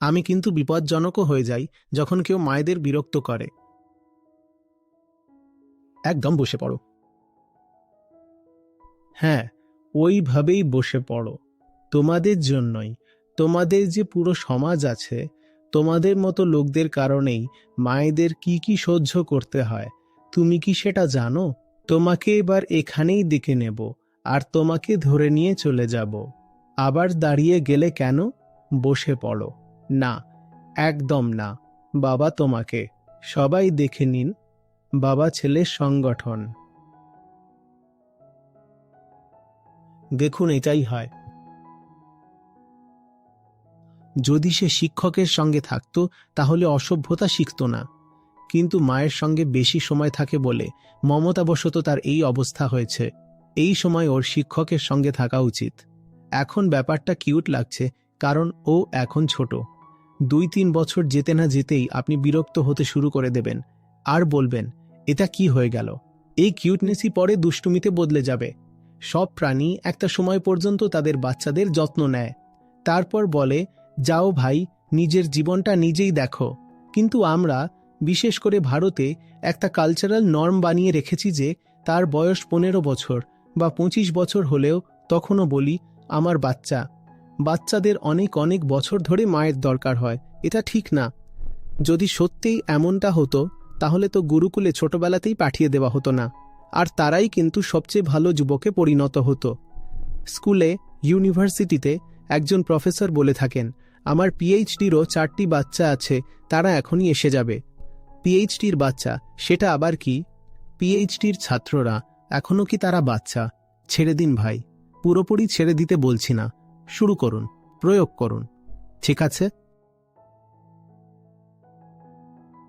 আমি কিন্তু বিপজ্জনকও হয়ে যাই যখন কেউ মায়েদের বিরক্ত করে। একদম বসে পড়ো। হ্যাঁ ওইভাবেই বসে পড়ো। তোমাদের জন্যই। তোমাদের যে পুরো সমাজ আছে, তোমাদের মতো লোকদের কারণেই মায়েদের কি কি সহ্য করতে হয়, তুমি কি সেটা জানো? তোমাকে এবার এখানেই দেখে নেব আর তোমাকে ধরে নিয়ে চলে যাব। আবার দাঁড়িয়ে গেলে কেন? বসে পড়ো। না, একদম না। বাবা তোমাকে, সবাই দেখে নিন, বাবা ছেলের সংগঠন। দেখুন, এটাই হয়। যদি সে শিক্ষকের সঙ্গে থাকতো, তাহলে অসভ্যতা শিখত না। কিন্তু মায়ের সঙ্গে বেশি সময় থাকে বলে মমতাবশত তার এই অবস্থা হয়েছে। এই সময় ওর শিক্ষকের সঙ্গে থাকা উচিত। এখন ব্যাপারটা কিউট লাগছে, কারণ ও এখন ছোট। দুই তিন বছর যেতে না যেতেই আপনি বিরক্ত হতে শুরু করে দেবেন। আর বলবেন, এটা কি হয়ে গেল? এই কিউটনেসই পরে দুষ্টুমিতে বদলে যাবে। সব প্রাণী একটা সময় পর্যন্ত তাদের বাচ্চাদের যত্ন নেয়। তারপর বলে, যাও ভাই, নিজের জীবনটা নিজেই দেখো। কিন্তু আমরা, বিশেষ করে ভারতে, একটা কালচারাল নর্ম বানিয়ে রেখেছি যে, তার বয়স পনেরো বছর বা পঁচিশ বছর হলেও তখনও বলি, আমার বাচ্চা। বাচ্চাদের অনেক অনেক বছর ধরে মায়ের দরকার হয়। এটা ঠিক না। যদি সত্যিই এমনটা হতো, তাহলে তো গুরুকুলে ছোটবেলাতেই পাঠিয়ে দেওয়া হতো না। আর তারাই কিন্তু সবচেয়ে ভালো যুবকে পরিণত হতো। স্কুলে, ইউনিভার্সিটিতে একজন প্রফেসর বলে থাকেন, আমার পিএইচডিরও চারটি বাচ্চা আছে, তারা এখনই এসে যাবে। পিএইচডির বাচ্চা, সেটা আবার কি? পিএইচডির ছাত্ররা এখনও কি তারা বাচ্চা? ছেড়ে দিন ভাই। পুরোপুরি ছেড়ে দিতে বলছি না। শুরু করুন প্রয়োগ করুন। ঠিক আছে?